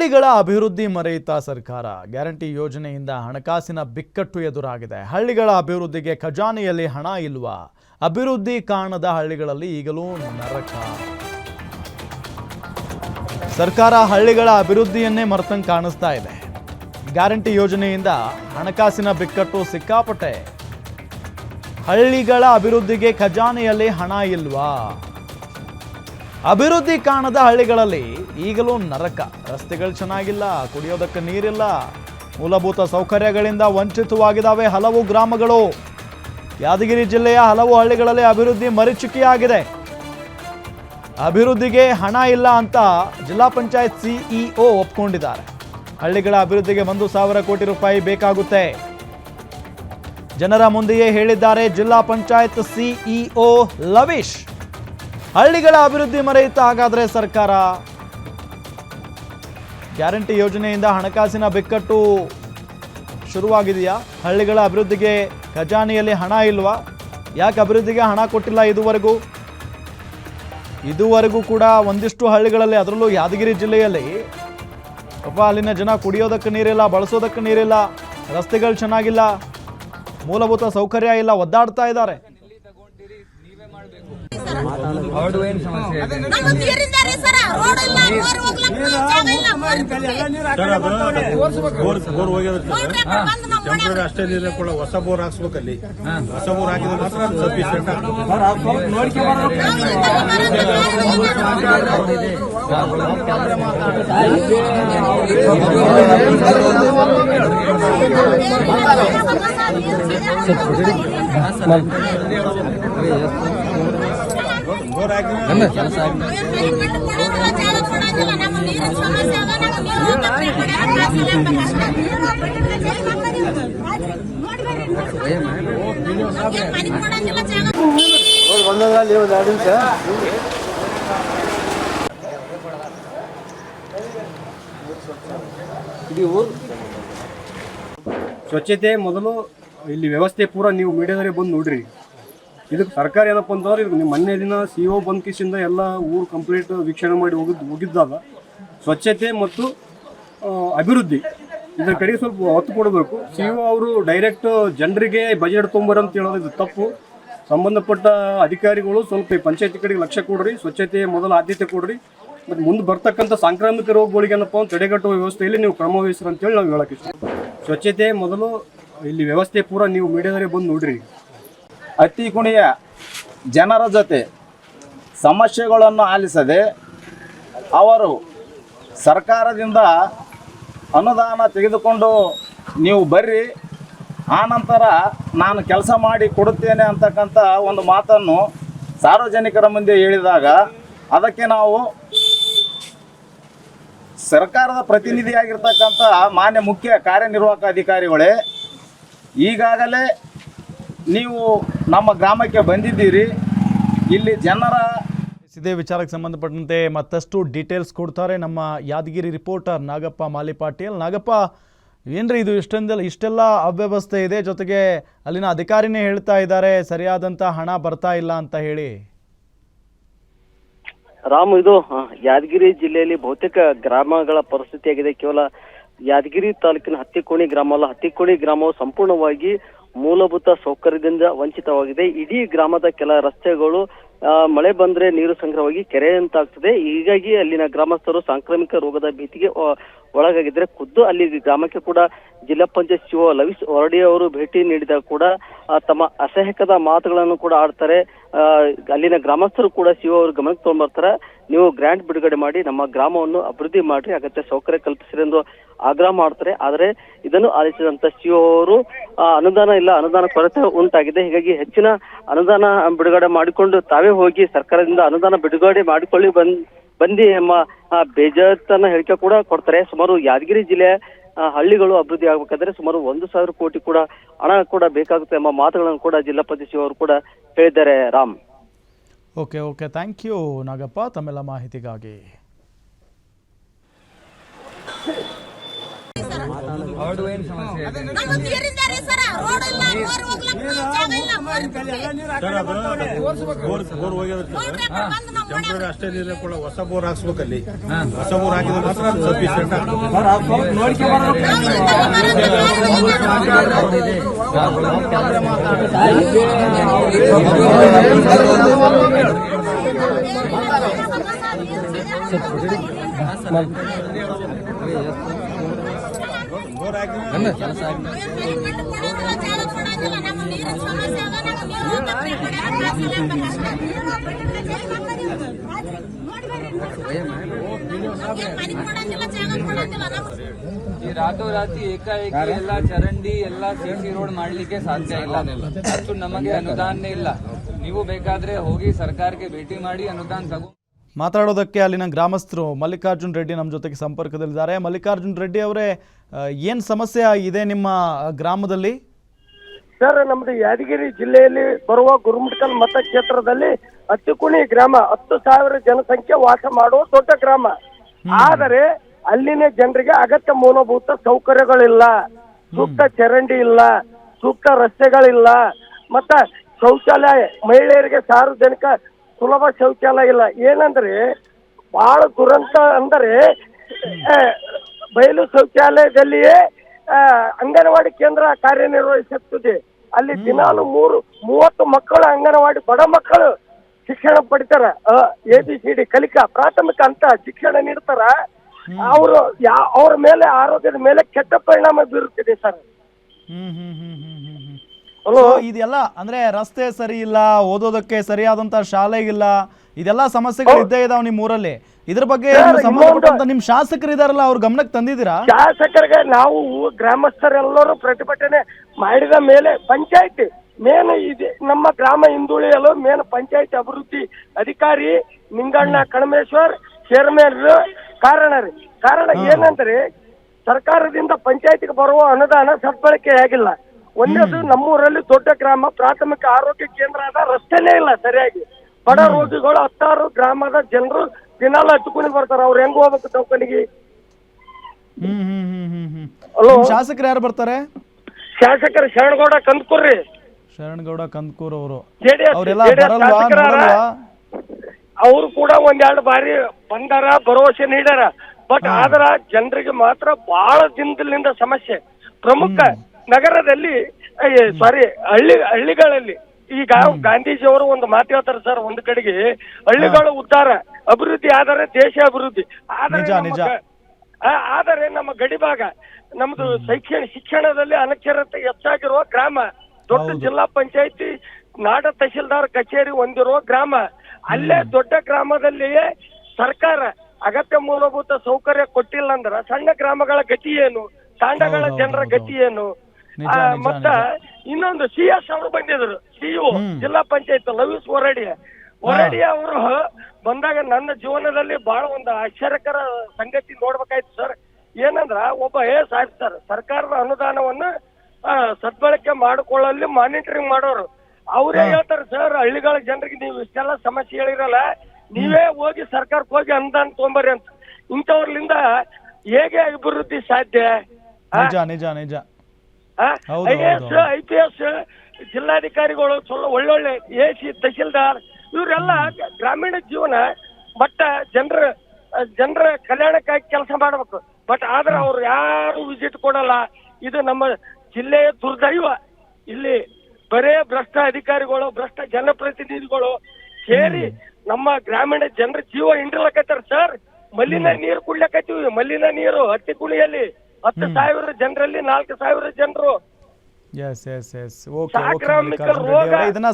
ಹಳ್ಳಿಗಳ ಅಭಿವೃದ್ಧಿ ಮರೆಯುತ್ತಾ ಸರ್ಕಾರ ಗ್ಯಾರಂಟಿ ಯೋಜನೆಯಿಂದ ಹಣಕಾಸಿನ ಬಿಕ್ಕಟ್ಟು ಎದುರಾಗಿದೆ. ಹಳ್ಳಿಗಳ ಅಭಿವೃದ್ಧಿಗೆ ಖಜಾನೆಯಲ್ಲಿ ಹಣ ಇಲ್ವಾ? ಅಭಿವೃದ್ಧಿ ಕಾಣದ ಹಳ್ಳಿಗಳಲ್ಲಿ ಈಗಲೂ ನರಕ. ಸರ್ಕಾರ ಹಳ್ಳಿಗಳ ಅಭಿವೃದ್ಧಿಯನ್ನೇ ಮರೆತಂಗೆ ಕಾಣಿಸ್ತಾ ಇದೆ. ಗ್ಯಾರಂಟಿ ಯೋಜನೆಯಿಂದ ಹಣಕಾಸಿನ ಬಿಕ್ಕಟ್ಟು ಸಿಕ್ಕಾಪಟ್ಟೆ. ಹಳ್ಳಿಗಳ ಅಭಿವೃದ್ಧಿಗೆ ಖಜಾನೆಯಲ್ಲಿ ಹಣ ಇಲ್ವಾ? ಅಭಿವೃದ್ಧಿ ಕಾಣದ ಹಳ್ಳಿಗಳಲ್ಲಿ ಈಗಲೂ ನರಕ. ರಸ್ತೆಗಳು ಚೆನ್ನಾಗಿಲ್ಲ, ಕುಡಿಯೋದಕ್ಕೆ ನೀರಿಲ್ಲ. ಮೂಲಭೂತ ಸೌಕರ್ಯಗಳಿಂದ ವಂಚಿತವಾಗಿದ್ದಾವೆ ಹಲವು ಗ್ರಾಮಗಳು. ಯಾದಗಿರಿ ಜಿಲ್ಲೆಯ ಹಲವು ಹಳ್ಳಿಗಳಲ್ಲಿ ಅಭಿವೃದ್ಧಿ ಮರಿಚುಕಿಯಾಗಿದೆ ಅಭಿವೃದ್ಧಿಗೆ ಹಣ ಇಲ್ಲ ಅಂತ ಜಿಲ್ಲಾ ಪಂಚಾಯತ್ ಸಿಇಒ ಒಪ್ಕೊಂಡಿದ್ದಾರೆ. ಹಳ್ಳಿಗಳ ಅಭಿವೃದ್ಧಿಗೆ ಒಂದು ಸಾವಿರ ಕೋಟಿ ರೂಪಾಯಿ ಬೇಕಾಗುತ್ತೆ. ಜನರ ಮುಂದೆಯೇ ಹೇಳಿದ್ದಾರೆ ಜಿಲ್ಲಾ ಪಂಚಾಯತ್ ಸಿಇಒ ಲವೀಶ್. ಹಳ್ಳಿಗಳ ಅಭಿವೃದ್ಧಿ ಮರೆಯಿತ ಹಾಗಾದರೆ ಸರ್ಕಾರ? ಗ್ಯಾರಂಟಿ ಯೋಜನೆಯಿಂದ ಹಣಕಾಸಿನ ಬಿಕ್ಕಟ್ಟು ಶುರುವಾಗಿದೆಯಾ? ಹಳ್ಳಿಗಳ ಅಭಿವೃದ್ಧಿಗೆ ಖಜಾನೆಯಲ್ಲಿ ಹಣ ಇಲ್ವಾ? ಯಾಕೆ ಅಭಿವೃದ್ಧಿಗೆ ಹಣ ಕೊಟ್ಟಿಲ್ಲ ಇದುವರೆಗೂ? ಇದುವರೆಗೂ ಕೂಡ ಒಂದಿಷ್ಟು ಹಳ್ಳಿಗಳಲ್ಲಿ, ಅದರಲ್ಲೂ ಯಾದಗಿರಿ ಜಿಲ್ಲೆಯಲ್ಲಿ ಪಾಪ ಅಲ್ಲಿನ ಜನ ಕುಡಿಯೋದಕ್ಕೆ ನೀರಿಲ್ಲ, ಬಳಸೋದಕ್ಕೆ ನೀರಿಲ್ಲ, ರಸ್ತೆಗಳು ಚೆನ್ನಾಗಿಲ್ಲ, ಮೂಲಭೂತ ಸೌಕರ್ಯ ಇಲ್ಲ, ಒದ್ದಾಡ್ತಾ ಇದ್ದಾರೆ. ಮನೆ ಟೆಂಪ್ರರಿ ಅಷ್ಟೇ ನೀರಿನ ಕೂಡ ಹೊಸ ಬೋರ್ ಹಾಕ್ಸ್ಬೇಕಲ್ಲಿ ಹೊಸ ಬೋರ್ ಹಾಕಿದ್ರೆ ಸ್ವಚ್ಛತೆ ಮೊದಲು ಇಲ್ಲಿ ವ್ಯವಸ್ಥೆ ಪೂರ ನೀವು ಮೀಡಿಯಾದಲ್ಲಿ ಬಂದು ನೋಡ್ರಿ. ಇದಕ್ಕೆ ಸರ್ಕಾರ ಏನಪ್ಪ ಅಂತಂದ್ರೆ ಇದು ನಿಮ್ಮ ಮೊನ್ನೆ ದಿನ ಸಿ ಒ ಬಂದ್ಕಿಸಿಂದ ಎಲ್ಲ ಊರು ಕಂಪ್ಲೀಟ್ ವೀಕ್ಷಣೆ ಮಾಡಿ ಹೋಗಿದ್ದು ಹೋಗಿದ್ದಾಗ ಸ್ವಚ್ಛತೆ ಮತ್ತು ಅಭಿವೃದ್ಧಿ ಇದರ ಕಡೆಗೆ ಸ್ವಲ್ಪ ಒತ್ತು ಕೊಡಬೇಕು. ಸಿ ಒ ಅವರು ಡೈರೆಕ್ಟ್ ಜನರಿಗೆ ಬಜೆಟ್ ತೊಂಬರು ಅಂತ ಹೇಳೋದು ಇದು ತಪ್ಪು. ಸಂಬಂಧಪಟ್ಟ ಅಧಿಕಾರಿಗಳು ಸ್ವಲ್ಪ ಪಂಚಾಯತಿ ಕಡೆಗೆ ಲಕ್ಷ್ಯ ಕೊಡ್ರಿ ಸ್ವಚ್ಛತೆ ಮೊದಲ ಆದ್ಯತೆ ಕೊಡ್ರಿ. ಮತ್ತು ಮುಂದೆ ಬರ್ತಕ್ಕಂಥ ಸಾಂಕ್ರಾಮಿಕ ರೋಗಗಳಿಗೆ ಏನಪ್ಪ ಅಂತ ತಡೆಗಟ್ಟುವ ವ್ಯವಸ್ಥೆಯಲ್ಲಿ ನೀವು ಕ್ರಮ ವಹಿಸ್ರಿ ಅಂತೇಳಿ ನಾವು ಹೇಳಕ್ಕೆ ಸ್ವಚ್ಛತೆ ಮೊದಲು ಇಲ್ಲಿ ವ್ಯವಸ್ಥೆ ಪೂರ ನೀವು ಮೀಡಿಯಾದಲ್ಲಿ ಬಂದು ನೋಡ್ರಿ. ಅತಿ ಕುಣಿಯ ಜನರ ಜೊತೆ ಸಮಸ್ಯೆಗಳನ್ನು ಆಲಿಸದೆ ಅವರು ಸರ್ಕಾರದಿಂದ ಅನುದಾನ ತೆಗೆದುಕೊಂಡು ನೀವು ಬರ್ರಿ ಆನಂತರ ನಾನು ಕೆಲಸ ಮಾಡಿ ಕೊಡುತ್ತೇನೆ ಅಂತಕ್ಕಂಥ ಒಂದು ಮಾತನ್ನು ಸಾರ್ವಜನಿಕರ ಮುಂದೆ ಹೇಳಿದಾಗ ಅದಕ್ಕೆ ನಾವು ಸರ್ಕಾರದ ಪ್ರತಿನಿಧಿಯಾಗಿರ್ತಕ್ಕಂಥ ಮಾನ್ಯ ಮುಖ್ಯ ಕಾರ್ಯನಿರ್ವಾಹಕ ಅಧಿಕಾರಿಗಳೇ, ಈಗಾಗಲೇ ನೀವು ನಮ್ಮ ಗ್ರಾಮಕ್ಕೆ ಬಂದಿದ್ದೀರಿ. ಇಲ್ಲಿ ಜನರ ಇದೇ ವಿಚಾರಕ್ಕೆ ಸಂಬಂಧಪಟ್ಟಂತೆ ಮತ್ತಷ್ಟು ಡೀಟೇಲ್ಸ್ ಕೊಡ್ತಾರೆ ನಮ್ಮ ಯಾದಗಿರಿ ರಿಪೋರ್ಟರ್ ನಾಗಪ್ಪ ಮಾಲಿಪಾಟೀಲ್. ನಾಗಪ್ಪ ಏನ್ರಿ ಇದು ಇಷ್ಟೊಂದೆಲ್ಲ ಇಷ್ಟೆಲ್ಲ ಅವ್ಯವಸ್ಥೆ ಇದೆ? ಜೊತೆಗೆ ಅಲ್ಲಿನ ಅಧಿಕಾರಿನೇ ಹೇಳ್ತಾ ಇದ್ದಾರೆ ಸರಿಯಾದಂತ ಹಣ ಬರ್ತಾ ಇಲ್ಲ ಅಂತ ಹೇಳಿ. ರಾಮ್ ಇದು ಯಾದಗಿರಿ ಜಿಲ್ಲೆಯಲ್ಲಿ ಬಹುತೇಕ ಗ್ರಾಮಗಳ ಪರಿಸ್ಥಿತಿ ಆಗಿದೆ. ಕೇವಲ ಯಾದಗಿರಿ ತಾಲೂಕಿನ ಹತ್ತಿಕೋಣಿ ಗ್ರಾಮ ಅಲ್ಲ ಹತ್ತಿಕೋಣಿ ಗ್ರಾಮವು ಸಂಪೂರ್ಣವಾಗಿ ಮೂಲಭೂತ ಸೌಕರ್ಯದಿಂದ ವಂಚಿತವಾಗಿದೆ. ಇಡೀ ಗ್ರಾಮದ ಕೆಲ ರಸ್ತೆಗಳು ಮಳೆ ಬಂದ್ರೆ ನೀರು ಸಂಗ್ರಹವಾಗಿ ಕೆರೆ ಕೆರೆಯಂತಾಗ್ತದೆ. ಹೀಗಾಗಿ ಅಲ್ಲಿನ ಗ್ರಾಮಸ್ಥರು ಸಾಂಕ್ರಾಮಿಕ ರೋಗದ ಭೀತಿಗೆ ಒಳಗಾಗಿದ್ರೆ ಖುದ್ದು ಅಲ್ಲಿ ಗ್ರಾಮಕ್ಕೆ ಕೂಡ ಜಿಲ್ಲಾ ಪಂಚಾಯತ್ ಸಿಒ ಲವಿಸ್ ಹೊರಡಿ ಅವರು ಭೇಟಿ ನೀಡಿದಾಗ ಕೂಡ ತಮ್ಮ ಅಸಹ್ಯಕದ ಮಾತುಗಳನ್ನು ಕೂಡ ಆಡ್ತಾರೆ. ಅಲ್ಲಿನ ಗ್ರಾಮಸ್ಥರು ಕೂಡ ಸಿಒ ಅವರು ಗಮನಕ್ಕೆ ತಗೊಂಡ್ಬರ್ತಾರೆ ನೀವು ಗ್ರಾಂಟ್ ಬಿಡುಗಡೆ ಮಾಡಿ ನಮ್ಮ ಗ್ರಾಮವನ್ನು ಅಭಿವೃದ್ಧಿ ಮಾಡಿ ಅಗತ್ಯ ಸೌಕರ್ಯ ಕಲ್ಪಿಸಿರಿ ಎಂದು ಆಗ್ರಹ ಮಾಡ್ತಾರೆ. ಆದರೆ ಇದನ್ನು ಆಲಿಸಿದಂತ ಸಿಒ ಅವರು ಅನುದಾನ ಇಲ್ಲ, ಅನುದಾನ ಕೊರತೆ ಉಂಟಾಗಿದೆ. ಹೀಗಾಗಿ ಹೆಚ್ಚಿನ ಅನುದಾನ ಬಿಡುಗಡೆ ಮಾಡಿಕೊಂಡು ತಾವೇ ಹೋಗಿ ಸರ್ಕಾರದಿಂದ ಅನುದಾನ ಬಿಡುಗಡೆ ಮಾಡಿಕೊಳ್ಳಿ ಬಂದ್ ಬಂದಿ ಎಂಬ ಆ, ಹೇಳಿಕೆ ಕೂಡ ಕೊಡ್ತಾರೆ. ಸುಮಾರು ಯಾದಗಿರಿ ಜಿಲ್ಲೆ ಹಳ್ಳಿಗಳು ಅಭಿವೃದ್ಧಿ ಆಗ್ಬೇಕಾದ್ರೆ ಸುಮಾರು ಒಂದು ಸಾವಿರ ಕೋಟಿ ಕೂಡ ಹಣ ಕೂಡ ಬೇಕಾಗುತ್ತೆ ಎಂಬ ಮಾತುಗಳನ್ನು ಕೂಡ ಜಿಲ್ಲಾ ಪಂಚಾಯತ್ ಅವರು ಕೂಡ ಹೇಳಿದ್ದಾರೆ Ram. Okay okay. Thank you Nagappa ತಮ್ಮೆಲ್ಲ ಮಾಹಿತಿಗಾಗಿ. ಸಮಸ್ಯೆ ಬೋರ್ ಹೋಗ್ಯದ ಟೆಂಪ್ರರಿ ಅಷ್ಟೇ ನೀರೇ ಕೊಡ ಹೊಸ ಬೋರ್ ಹಾಕ್ಸ್ಬೇಕಲ್ಲಿ ಹೊಸ ಬೋರ್ ಹಾಕಿದ್ರೆ ಮಾತ್ರ ಸಫಿಶಿಯಂಟ್ ಬೋರ್ ಹಾಕಿದ್ರೆ ಈ ರಾತೋರಾತಿ ಏಕಾಏಕಿ ಎಲ್ಲ ಚರಂಡಿ ಎಲ್ಲ ಸಿಸಿ ರೋಡ್ ಮಾಡ್ಲಿಕ್ಕೆ ಸಾಧ್ಯ ಇಲ್ಲ. ಅಷ್ಟು ನಮಗೆ ಅನುದಾನ ಇಲ್ಲ. ನೀವು ಬೇಕಾದ್ರೆ ಹೋಗಿ ಸರ್ಕಾರಕ್ಕೆ ಭೇಟಿ ಮಾಡಿ ಅನುದಾನ ತಗೋ. ಮಾತಾಡೋದಕ್ಕೆ ಅಲ್ಲಿನ ಗ್ರಾಮಸ್ಥರು ಮಲ್ಲಿಕಾರ್ಜುನ್ ರೆಡ್ಡಿ ನಮ್ಮ ಜೊತೆಗೆ ಸಂಪರ್ಕದಲ್ಲಿದ್ದಾರೆ. ಮಲ್ಲಿಕಾರ್ಜುನ್ ರೆಡ್ಡಿ ಅವರೇ ಏನು ಸಮಸ್ಯೆ ಇದೆ ನಿಮ್ಮ ಗ್ರಾಮದಲ್ಲಿ? ಸರ್ ನಮ್ದು ಯಾದಗಿರಿ ಜಿಲ್ಲೆಯಲ್ಲಿ ಬರುವ ಗುರುಮಠಕಲ್ ಮತಕ್ಷೇತ್ರದಲ್ಲಿ ಅತ್ತುಕುಣಿ ಗ್ರಾಮ ಹತ್ತು ಸಾವಿರ ಜನಸಂಖ್ಯೆ ವಾಸ ಮಾಡುವ ದೊಡ್ಡ ಗ್ರಾಮ. ಆದರೆ ಅಲ್ಲಿನ ಜನರಿಗೆ ಅಗತ್ಯ ಮೂಲಭೂತ ಸೌಕರ್ಯಗಳಿಲ್ಲ. ಸೂಕ್ತ ಚರಂಡಿ ಇಲ್ಲ ಸೂಕ್ತ ರಸ್ತೆಗಳಿಲ್ಲ ಮತ್ತ ಶೌಚಾಲಯ ಮಹಿಳೆಯರಿಗೆ ಸಾರ್ವಜನಿಕ ಸುಲಭ ಶೌಚಾಲಯ ಇಲ್ಲ. ಏನಂದ್ರೆ ಬಹಳ ದುರಂತ ಅಂದರೆ ಬಯಲು ಶೌಚಾಲಯದಲ್ಲಿಯೇ ಅಂಗನವಾಡಿ ಕೇಂದ್ರ ಕಾರ್ಯನಿರ್ವಹಿಸುತ್ತದೆ. ಅಲ್ಲಿ ದಿನಾಲು ಮೂರು ಮೂವತ್ತು ಮಕ್ಕಳು ಅಂಗನವಾಡಿ ಬಡ ಮಕ್ಕಳು ಶಿಕ್ಷಣ ಪಡಿತಾರ. ಎ ಬಿ ಸಿ ಡಿ ಕಲಿಕಾ ಪ್ರಾಥಮಿಕ ಅಂತ ಶಿಕ್ಷಣ ನೀಡ್ತಾರ. ಅವರು ಯಾ ಅವ್ರ ಮೇಲೆ ಆರೋಗ್ಯದ ಮೇಲೆ ಕೆಟ್ಟ ಪರಿಣಾಮ ಬೀರುತ್ತಿದೆ ಸರ್. ಇದೆಲ್ಲ ಅಂದ್ರೆ ರಸ್ತೆ ಸರಿ ಇಲ್ಲ ಓದೋದಕ್ಕೆ ಸರಿಯಾದಂತ ಶಾಲೆ ಇಲ್ಲ ಇದೆಲ್ಲ ಸಮಸ್ಯೆಗಳು ಇದ್ದೇ ಇದಾವೆ ನಿಮ್ ಊರಲ್ಲಿ. ಇದ್ರ ಬಗ್ಗೆ ಸಂಬಂಧಪಟ್ಟಂತ ನಿಮ್ ಶಾಸಕರು ಇದಾರಲ್ಲ ಅವ್ರ ಗಮನಕ್ಕೆ ತಂದಿದ್ದೀರಾ? ಶಾಸಕರಿಗೆ ನಾವು ಗ್ರಾಮಸ್ಥರೆಲ್ಲರೂ ಪ್ರತಿಭಟನೆ ಮಾಡಿದ ಮೇಲೆ ಪಂಚಾಯತಿ ಮೇನ್ ಇದೆ ನಮ್ಮ ಗ್ರಾಮ ಹಿಂದುಳಿಯಲು ಮೇನ್ ಪಂಚಾಯತ್ ಅಭಿವೃದ್ಧಿ ಅಧಿಕಾರಿ ನಿಂಗಣ್ಣ ಕಣಮೇಶ್ವರ್ ಚೇರ್ಮನ್ ಕಾರಣ ರೀ. ಕಾರಣ ಏನಂದ್ರೆ ಸರ್ಕಾರದಿಂದ ಪಂಚಾಯತಿಗೆ ಬರುವ ಅನುದಾನ ಸದ್ಬಳಕೆ ಆಗಿಲ್ಲ. ಒಂದೇದು ನಮ್ಮೂರಲ್ಲಿ ದೊಡ್ಡ ಗ್ರಾಮ ಪ್ರಾಥಮಿಕ ಆರೋಗ್ಯ ಕೇಂದ್ರ ಅದ ರಸ್ತೆನೇ ಇಲ್ಲ ಸರಿಯಾಗಿ. ಬಡ ರೋಗಿಗಳು ಹತ್ತಾರು ಗ್ರಾಮದ ಜನರು ದಿನಾಲ ಹಚ್ಕೊಂಡು ಬರ್ತಾರ ಅವ್ರು ಹೆಂಗ್ ಹೋಗ್ಬೇಕು ದವಾಖಾನಿಗೆ? ಹ್ಮ್ ಹ್ಮ್ ಹ್ಮ್ ಹ್ಮ್ ಹ್ಮ್. ಹಲೋ? ನಿಮ್ ಶಾಸಕರು ಯಾರು ಬರ್ತಾರೆ? ಶಾಸಕರು ಶರಣಗೌಡ ಕಂದ್ಕೂರ್ರಿ ಶರಣಗೌಡ ಕಂದ್ಕೂರ್ ಅವರು. ಜೆಡಿಎಸ್ ಅವರೆಲ್ಲ ಬರಲ್ವಾ? ನೋಡಲ್ವಾ ಅವರು ಕೂಡ ಒಂದೆರಡು ಬಾರಿ ಬಂದಾರ ಭರವಸೆ ನೀಡ್ಯಾರ. ಬಟ್ ಆದ್ರ ಜನರಿಗೆ ಮಾತ್ರ ಬಹಳ ದಿನದಿಂದ ಸಮಸ್ಯೆ. ಪ್ರಮುಖ ನಗರದಲ್ಲಿ ಸಾರಿ ಹಳ್ಳಿ ಹಳ್ಳಿಗಳಲ್ಲಿ ಈಗ ಗಾಂಧೀಜಿ ಅವರು ಒಂದು ಮಾತು ಹೇಳ್ತಾರೆ ಸರ್ ಒಂದು ಕಡೆಗೆ ಹಳ್ಳಿಗಳು ಉದ್ಧಾರ ಅಭಿವೃದ್ಧಿ ಆದರೆ ದೇಶ ಅಭಿವೃದ್ಧಿ ಆದರೆ ಆದರೆ ನಮ್ಮ ಗಡಿಭಾಗ ನಮ್ದು ಶೈಕ್ಷಣ ಶಿಕ್ಷಣದಲ್ಲಿ ಅನಕ್ಷರತೆ ಹೆಚ್ಚಾಗಿರುವ ಗ್ರಾಮ ದೊಡ್ಡ ಜಿಲ್ಲಾ ಪಂಚಾಯತಿ ನಾಡ ತಹಶೀಲ್ದಾರ್ ಕಚೇರಿ ಹೊಂದಿರುವ ಗ್ರಾಮ ಅಲ್ಲೇ ದೊಡ್ಡ ಗ್ರಾಮದಲ್ಲಿಯೇ ಸರ್ಕಾರ ಅಗತ್ಯ ಮೂಲಭೂತ ಸೌಕರ್ಯ ಕೊಟ್ಟಿಲ್ಲ ಅಂದ್ರೆ ಸಣ್ಣ ಗ್ರಾಮಗಳ ಗತಿ ಏನು? ತಾಂಡಗಳ ಜನರ ಗತಿ ಏನು? ನಿಜ, ಆ, ನಿಜ, ಮತ್ತ ಇನ್ನೊಂದು ಸಿ ಎಸ್ ಅವರು ಬಂದಿದ್ರು ಸಿಇಒ ಹ್ಮ್. ಜಿಲ್ಲಾ ಪಂಚಾಯತ್ ಲವೀಸ್ ಹೊರಡಿ ಹೊರಡಿ ಅವರು ಬಂದಾಗ ನನ್ನ ಜೀವನದಲ್ಲಿ ಬಹಳ ಒಂದು ಆಶ್ಚರ್ಯಕರ ಸಂಗತಿ ನೋಡ್ಬೇಕಾಯ್ತು ಸರ್. ಏನಂದ್ರ ಒಬ್ಬ ಎ ಎಸ್ ಆಫೀಸರ್ ಸರ್ಕಾರದ ಅನುದಾನವನ್ನ ಆ, ಸದ್ಬಳಕೆ ಮಾಡಿಕೊಳ್ಳಲ್ಲಿ ಮಾನಿಟರಿಂಗ್ ಮಾಡೋರು. ಅವರೇ ಹೇಳ್ತಾರೆ ಸರ್ ಹಳ್ಳಿಗಳ ಜನರಿಗೆ ನೀವು ಇಷ್ಟೆಲ್ಲ ಸಮಸ್ಯೆ ಹೇಳಿರಲ್ಲ ನೀವೇ ಹೋಗಿ ಸರ್ಕಾರಕ್ಕೆ ಹೋಗಿ ಅನುದಾನ ತೊಂಬರಿ ಅಂತ. ಇಂಥವ್ರಲಿಂದ ಹೇಗೆ ಅಭಿವೃದ್ಧಿ ಸಾಧ್ಯ? ಆ? ನಿಜ ನಿಜ ನಿಜ. I S I P S ಜಿಲ್ಲಾಧಿಕಾರಿಗಳು ಚಲೋ ಒಳ್ಳೊಳ್ಳೆ ಎ ಸಿ ತಹಶೀಲ್ದಾರ್ ಇವರೆಲ್ಲ ಗ್ರಾಮೀಣ ಜೀವನ ಮಟ್ಟ ಜನರ ಜನರ ಕಲ್ಯಾಣಕ್ಕಾಗಿ ಕೆಲಸ ಮಾಡ್ಬೇಕು. ಬಟ್ ಆದ್ರೆ ಅವ್ರು ಯಾರು ವಿಸಿಟ್ ಕೊಡಲ್ಲ. ಇದು ನಮ್ಮ ಜಿಲ್ಲೆಯ ದುರ್ದೈವ. ಇಲ್ಲಿ ಬರೇ ಭ್ರಷ್ಟ ಅಧಿಕಾರಿಗಳು ಭ್ರಷ್ಟ ಜನಪ್ರತಿನಿಧಿಗಳು ಸೇರಿ ನಮ್ಮ ಗ್ರಾಮೀಣ ಜನರ ಜೀವ ಹಿಂಡಿರ್ಲಕತ್ತಾರ ಸರ್. ಮಲ್ಲಿನ ನೀರು ಕುಡ್ಲಕತ್ತೀವಿ. ಮಲ್ಲಿನ ನೀರು ಹತ್ತಿ ಕುಣಿಯಲ್ಲಿ ಹತ್ತು ಸಾವಿರ ಜನರಲ್ಲಿ ನಾಲ್ಕು ಸಾವಿರ ಜನರು yes yes yes okay okay ಸಾಂಕ್ರಾಮಿಕ ರೋಗ. ಇದನ್ನ